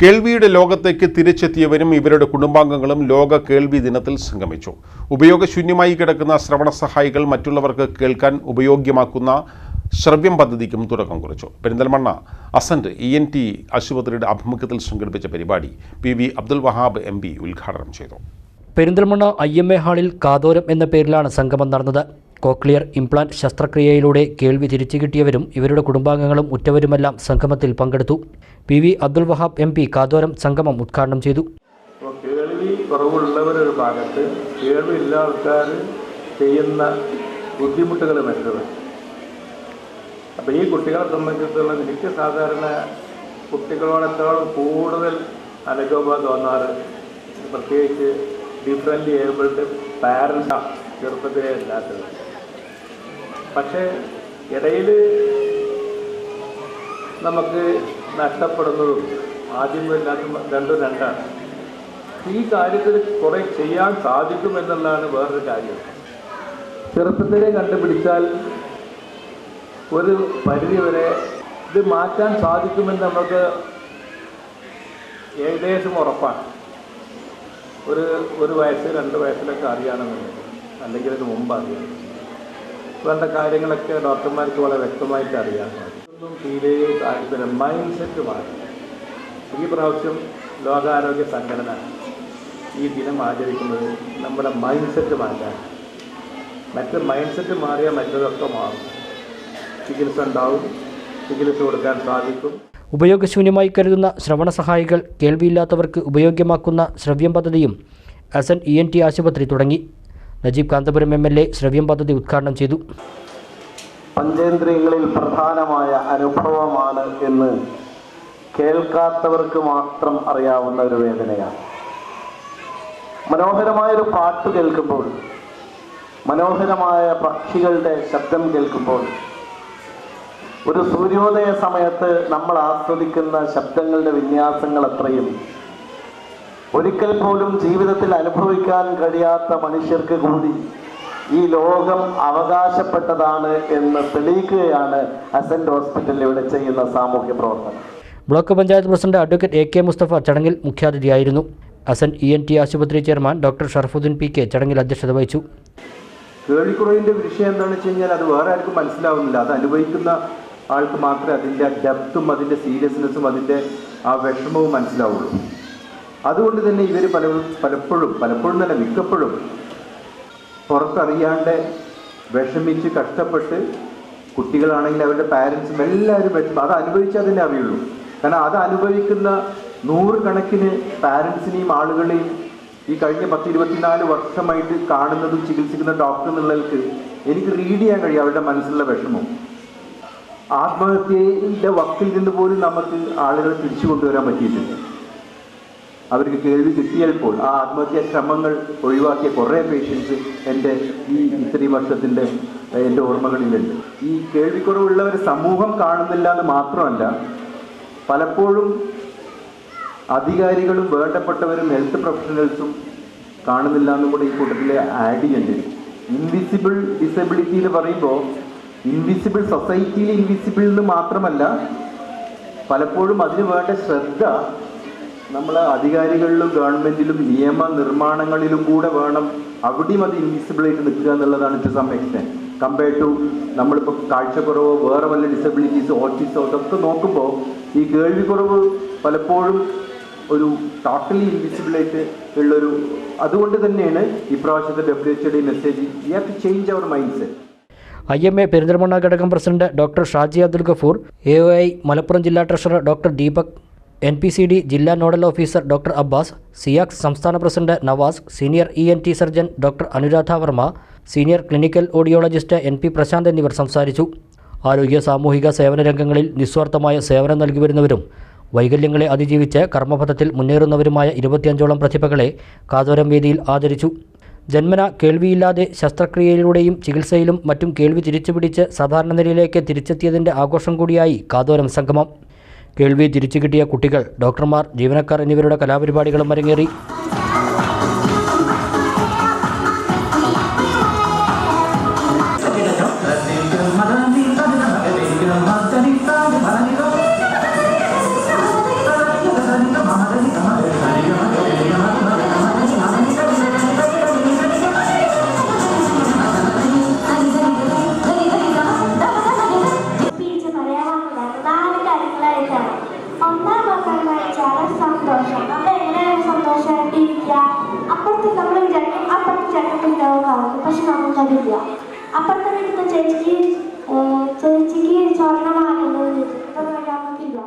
കേൾവിയുടെ ലോകത്തേക്ക് തിരിച്ചെത്തിയവരും ഇവരുടെ കുടുംബാംഗങ്ങളും ലോക കേൾവി ദിനത്തിൽ സംഗമിച്ചു. ഉപയോഗശൂന്യമായി കിടക്കുന്ന ശ്രവണ സഹായികൾ മറ്റുള്ളവർക്ക് കേൾക്കാൻ ഉപയോഗ്യമാക്കുന്ന ശ്രവ്യം പദ്ധതിക്കും തുടക്കം കുറിച്ചു. Perinthalmanna Ascent E N T ആശുപത്രിയുടെ ആഭിമുഖ്യത്തിൽ സംഘടിപ്പിച്ച പരിപാടി P V Abdul Wahab M P ഉദ്ഘാടനം ചെയ്തു. പെരിന്തൽമണ്ണ ഐ എം എ ഹാളിൽ കാതോരം എന്ന പേരിലാണ് സംഗമം നടന്നത്. കോക്ലിയർ ഇംപ്ലാന്റ് ശസ്ത്രക്രിയയിലൂടെ കേൾവി തിരിച്ചു കിട്ടിയവരും ഇവരുടെ കുടുംബാംഗങ്ങളും ഉറ്റവരുമെല്ലാം സംഗമത്തിൽ പങ്കെടുത്തു. P V Abdul Wahab M P Kathoram സംഗമം ഉദ്ഘാടനം ചെയ്തു. കേൾവി കുറവുള്ളവരൊരു ഭാഗത്ത് കേൾവിയുള്ള ആൾക്കാർ ചെയ്യുന്ന ബുദ്ധിമുട്ടുകൾ മറ്റത് അപ്പോൾ ഈ കുട്ടികളെ സംബന്ധിച്ചിടത്തോളം എനിക്ക് സാധാരണ കുട്ടികളോടത്തോളം കൂടുതൽ അനുകമ്പ തോന്നാറ് പ്രത്യേകിച്ച് ഡിഫറെന്റ് ഏബിൾഡ് പാരൻസ് ചെറുപ്പത്തിലേ അല്ലാത്തത് പക്ഷേ ഇടയിൽ നമുക്ക് നഷ്ടപ്പെടുന്നതും ആദ്യം ഇല്ലാത്ത രണ്ടും രണ്ടാണ്. ഈ കാര്യത്തിൽ കുറെ ചെയ്യാൻ സാധിക്കുമെന്നുള്ളതാണ് വേറൊരു കാര്യം. ചെറുപ്പത്തിലെ കണ്ടുപിടിച്ചാൽ ഒരു പരിധി വരെ ഇത് മാറ്റാൻ സാധിക്കുമെന്ന് നമുക്ക് ഏകദേശം ഉറപ്പാണ്. ഒരു ഒരു വയസ്സ് രണ്ട് വയസ്സിലൊക്കെ അറിയണമെന്നുണ്ടെങ്കിൽ അല്ലെങ്കിൽ അതിന് മുമ്പ് അറിയാം. വേണ്ട കാര്യങ്ങളൊക്കെ ഡോക്ടർമാർക്ക് വളരെ വ്യക്തമായിട്ട് അറിയാൻ സാധിക്കും തീരെ താല്പര്യം മൈൻഡ് സെറ്റ് മാറി. ഈ പ്രാവശ്യം ലോകാരോഗ്യ സംഘടന ഈ ദിനം ആചരിക്കുന്നത് നമ്മുടെ മൈൻഡ് സെറ്റ് മാറ്റാൻ. മറ്റ് മൈൻഡ് സെറ്റ് മാറിയാൽ മറ്റതൊക്കെ മാറും. ചികിത്സ ഉണ്ടാവും. ചികിത്സ കൊടുക്കാൻ സാധിക്കും. ഉപയോഗശൂന്യമായി കരുതുന്ന ശ്രവണ സഹായികൾ കേൾവിയില്ലാത്തവർക്ക് ഉപയോഗ്യമാക്കുന്ന ശ്രവ്യം പദ്ധതിയും S N E N T ആശുപത്രി തുടങ്ങി. Najeeb Kanthapuram M L A Shravyam പദ്ധതി ഉദ്ഘാടനം ചെയ്തു. പഞ്ചേന്ദ്രിയങ്ങളിൽ പ്രധാനമായ അനുഭവമാണ് എന്ന് കേൾക്കാത്തവർക്ക് മാത്രം അറിയാവുന്ന ഒരു വേദനയാണ്. മനോഹരമായൊരു പാട്ട് കേൾക്കുമ്പോൾ മനോഹരമായ പക്ഷികളുടെ ശബ്ദം കേൾക്കുമ്പോൾ ഒരു സൂര്യോദയ സമയത്ത് നമ്മൾ ആസ്വദിക്കുന്ന ശബ്ദങ്ങളുടെ വിന്യാസങ്ങൾ അത്രയും ഒരിക്കൽ പോലും ജീവിതത്തിൽ അനുഭവിക്കാൻ കഴിയാത്ത മനുഷ്യർക്ക് കൂടി ഈ ലോകം അവകാശപ്പെട്ടതാണ് എന്ന് തെളിയിക്കുകയാണ് അസന്റ് ഹോസ്പിറ്റലിൽ ഇവിടെ ചെയ്യുന്ന സാമൂഹ്യ പ്രവർത്തനം block panchayat president advocate A K Mustafa ചടങ്ങിൽ മുഖ്യാതിഥിയായിരുന്നു. അസൻ ഇ എൻ ടി ആശുപത്രി chairman doctor Sharafuddin P K ചടങ്ങിൽ അധ്യക്ഷത വഹിച്ചു. കേളിക്കുറവിന്റെ വിഷയം എന്താണെന്ന് വെച്ച് കഴിഞ്ഞാൽ അത് വേറെ ആർക്കും മനസ്സിലാവുന്നില്ല. അത് അനുഭവിക്കുന്ന ആൾക്ക് മാത്രമേ അതിന്റെ ഡെപ്തും അതിന്റെ സീരിയസ്നെസ്സും അതിന്റെ ആ വിഷമവും മനസ്സിലാവുള്ളൂ. അതുകൊണ്ട് തന്നെ ഇവർ പല പലപ്പോഴും പലപ്പോഴും തന്നെ മിക്കപ്പോഴും പുറത്തറിയാണ്ട് വിഷമിച്ച് കഷ്ടപ്പെട്ട് കുട്ടികളാണെങ്കിൽ അവരുടെ പാരൻസും എല്ലാവരും വിഷമം അത് അനുഭവിച്ചാൽ തന്നെ അറിയുള്ളൂ. കാരണം അത് അനുഭവിക്കുന്ന നൂറുകണക്കിന് പാരൻസിനെയും ആളുകളെയും ഈ കഴിഞ്ഞ പത്ത് ഇരുപത്തിനാല് വർഷമായിട്ട് കാണുന്നതും ചികിത്സിക്കുന്ന ഡോക്ടർ എന്നുള്ളവർക്ക് എനിക്ക് റീഡ് ചെയ്യാൻ കഴിയും അവരുടെ മനസ്സിലുള്ള വിഷമം. ആത്മഹത്യയുടെ വക്കിൽ നിന്ന് പോലും നമുക്ക് ആളുകളെ തിരിച്ചു കൊണ്ടുവരാൻ പറ്റിയിട്ടുണ്ട് അവർക്ക് കേൾവി കിട്ടിയപ്പോൾ ആ ആത്മഹത്യാ ശ്രമങ്ങൾ ഒഴിവാക്കിയ കുറേ പേഷ്യൻസ് എന്റെ ഈ ഇത്രയും വർഷത്തിന്റെ എന്റെ ഓർമ്മകളിലുണ്ട്. ഈ കേൾവിക്കുറവുള്ളവർ സമൂഹം കാണുന്നില്ല എന്ന് മാത്രമല്ല പലപ്പോഴും അധികാരികളും വേണ്ടപ്പെട്ടവരും ഹെൽത്ത് പ്രൊഫഷണൽസും കാണുന്നില്ല എന്നും കൂടെ ഈ കൂട്ടത്തിൽ ആഡ് ചെയ്യേണ്ടി ഇൻവിസിബിൾ ഡിസബിലിറ്റി എന്ന് പറയുമ്പോൾ ഇൻവിസിബിൾ സൊസൈറ്റിയിൽ ഇൻവിസിബിൾ എന്ന് മാത്രമല്ല പലപ്പോഴും അതിന് വേണ്ട ശ്രദ്ധ നമ്മൾ അധികാരികളിലും ഗവൺമെന്റിലും നിയമ നിർമ്മാണങ്ങളിലും കൂടെ വേണം അവിടെയും അത് ഇൻവിസിബിളായിട്ട് നിൽക്കുക എന്നുള്ളതാണ് to some extent compare to നമ്മളിപ്പോൾ കാഴ്ചക്കുറവോ വേറെ വല്ല ഡിസബിലിറ്റീസ് ഓട്ടിസോ ഇതൊക്കെ നോക്കുമ്പോൾ ഈ കേൾവിക്കുറവ് പലപ്പോഴും ഒരു ടോട്ടലി ഇൻവിസിബിളായിട്ട് ഉള്ളൊരു അതുകൊണ്ട് തന്നെയാണ് ഇപ്രാവശ്യത്തെ W H D message have change our mind set I M A Perinthalmanna ഘടകം president doctor Shaji Abdul Gafoor A O I Malappuram ജില്ലാ treasurer doctor Deepak N P C D ജില്ലാ നോഡൽ ഓഫീസർ ഡോക്ടർ അബ്ബാസ് സിയാക്സ് സംസ്ഥാന president Navas senior E N T surgeon doctor Anuradha Varma senior clinical audiologist N P Prashanth എന്നിവർ സംസാരിച്ചു. ആരോഗ്യ സാമൂഹിക സേവന രംഗങ്ങളിൽ നിസ്വാർത്ഥമായ സേവനം നൽകി വരുന്നവരും വൈകല്യങ്ങളെ അതിജീവിച്ച് കർമ്മപഥത്തിൽ മുന്നേറുന്നവരുമായ ഇരുപത്തിയഞ്ചോളം പ്രതിഭകളെ കാതോരം വേദിയിൽ ആദരിച്ചു. ജന്മന കേൾവിയില്ലാതെ ശസ്ത്രക്രിയയിലൂടെയും ചികിത്സയിലും മറ്റും കേൾവി തിരിച്ചുപിടിച്ച് സാധാരണ നിലയിലേക്ക് തിരിച്ചെത്തിയതിന്റെ ആഘോഷം കൂടിയായി കാതോരം സംഗമം. കേൾവി തിരിച്ചു കിട്ടിയ കുട്ടികൾ ഡോക്ടർമാർ ജീവനക്കാർ എന്നിവരുടെ കലാപരിപാടികളും അരങ്ങേറി. അപ്പുറത്ത് നമ്മൾ വിചാരിക്കും അപ്പുറത്ത് ചേട്ടൻ ലോകമാകും പക്ഷെ നമുക്കതില്ല. അപ്പുറത്തെ വീട്ടിലത്തെ ചേച്ചിക്ക് ചേച്ചിക്ക് സ്വർണമാകുന്നത് നമുക്കില്ല.